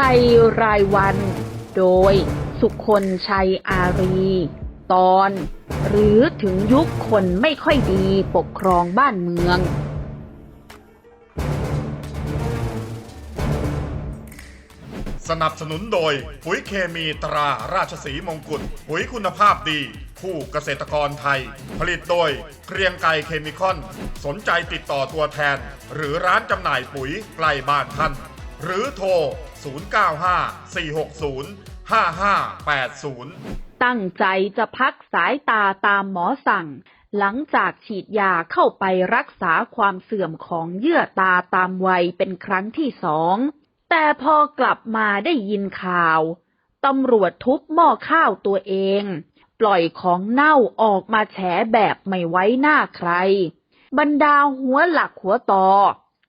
ภัยรายวัน โดยสุคนชัยอารี ตอน หรือถึงยุคคนไม่ค่อยดีปกครองบ้านเมือง สนับสนุนโดย ปุ๋ยเคมีตราราชสีมงกุฎปุ๋ยคุณภาพดี คู่เกษตรกรไทย ผลิตโดยเกรียงไกรเคมีคอน สนใจติดต่อตัวแทน หรือร้านจำหน่ายปุ๋ยใกล้บ้านท่าน หรือโทร 0954605580 ตั้งใจจะพักสายตาตามหมอสั่ง หลังจากฉีดยาเข้าไปรักษาความเสื่อมของเยื่อตาตามวัยเป็นครั้งที่สอง แต่พอกลับมาได้ยินข่าวตำรวจทุบหม้อข้าวตัวเอง ปล่อยของเน่าออกมาแฉแบบไม่ไว้หน้าใคร บรรดาหัวหลักหัวต่อ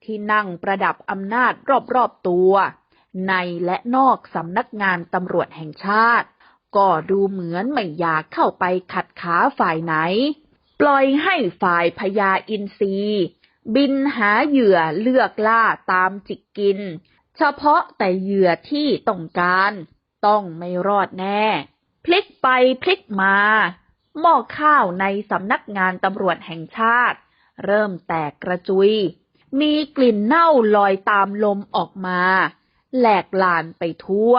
ที่นั่งประดับอำนาจรอบๆตัว ในและนอกสำนักงานตำรวจแห่งชาติ ก็ดูเหมือนไม่อยากเข้าไปขัดขาฝ่ายไหน ปล่อยให้ฝ่ายพญาอินทรีบินหาเหยื่อเลือกล่าตามจิกกิน เฉพาะแต่เหยื่อที่ต้องการ ต้องไม่รอดแน่ พลิกไปพลิกมา หม้อข้าวในสำนักงานตำรวจแห่งชาติ เริ่มแตกกระจุย มีกลิ่นเน่าลอยตามลมออกมา แหลกลานไปทั่ว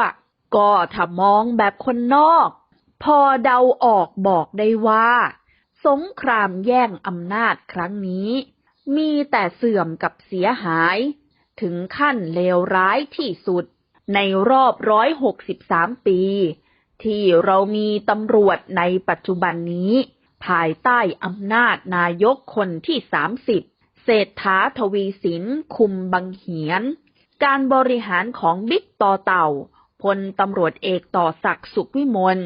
ก็ถ้ามองแบบคนนอก พอเดาออกบอกได้ว่า สงครามแย่งอำนาจครั้งนี้ มีแต่เสื่อมกับเสียหาย ถึงขั้นเลวร้ายที่สุด ในรอบร้อยหกสิบสามปี ที่เรามีตำรวจในปัจจุบันนี้ ภายใต้อำนาจนายกคนที่สามสิบ เศรษฐาทวีสิน คุมบังเหียน การบริหารของบิ๊กต่อเต่าพลตำรวจเอกต่อศักดิ์สุขวิมล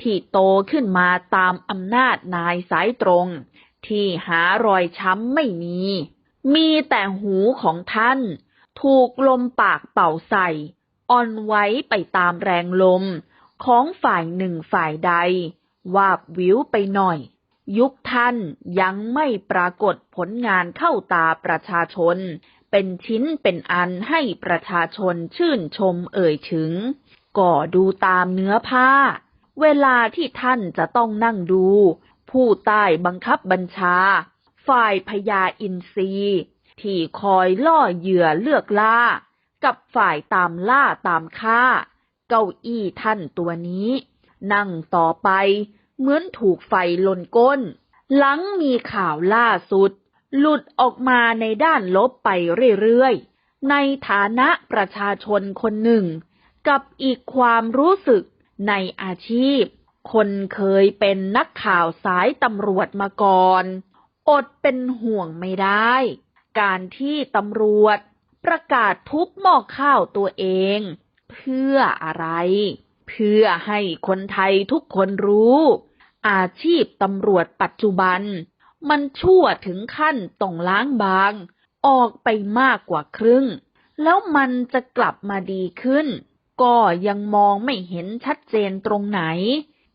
ที่โตขึ้นมาตามอำนาจนายสายตรง ที่หารอยช้ำไม่มี มีแต่หูของท่าน ถูกลมปากเป่าใส่ อ่อนไว้ไปตามแรงลม ของฝ่ายหนึ่งฝ่ายใด วาบวิวไปหน่อย ยุคท่านยังไม่ปรากฏผลงานเข้าตาประชาชน เป็นชิ้นเป็นอันให้ประชาชนชื่นชมเอ่ยถึงก็ดูตามเนื้อผ้า เวลาที่ท่านจะต้องนั่งดู ผู้ใต้บังคับบัญชา ฝ่ายพญาอินทรีที่คอยล่อเหยื่อเลือกล่า กับฝ่ายตามล่าตามฆ่า เก้าอี้ท่านตัวนี้ นั่งต่อไป เหมือนถูกไฟลนก้น หลังมีข่าวล่าสุด หลุดออกมาในด้านลบไปเรื่อยๆ ในฐานะประชาชนคนหนึ่ง กับอีกความรู้สึกในอาชีพ คนเคยเป็นนักข่าวสายตำรวจมาก่อน อดเป็นห่วงไม่ได้ การที่ตำรวจประกาศทุบหม้อข้าวตัวเอง เพื่ออะไร เพื่อให้คนไทยทุกคนรู้ อาชีพตำรวจปัจจุบัน มันชั่วถึงขั้นต้องล้างบาง ออกไปมากกว่าครึ่ง แล้วมันจะกลับมาดีขึ้น ก็ยังมองไม่เห็นชัดเจนตรงไหน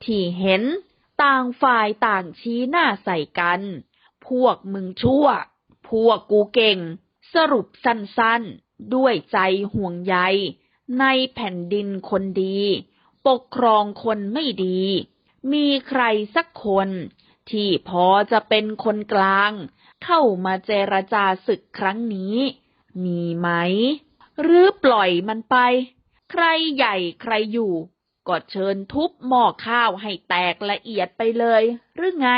ที่เห็นต่างฝ่ายต่างชี้หน้าใส่กัน พวกมึงชั่ว พวกกูเก่ง สรุปสั้นๆ ด้วยใจห่วงใย ในแผ่นดินคนดี ปกครองคนไม่ดี มีใครสักคน ที่พอจะเป็นคนกลาง เข้ามาเจรจาศึกครั้งนี้ มีไหม หรือปล่อยมันไป ใครใหญ่ใครอยู่ ก็เชิญทุบหม้อข้าวให้แตกละเอียดไปเลย หรือไง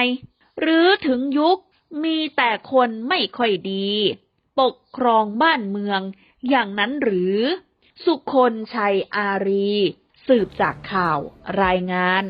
หรือถึงยุคมีแต่คนไม่ค่อยดี ปกครองบ้านเมืองอย่างนั้นหรือ สุคนชัยอารี สืบจากข่าวรายงาน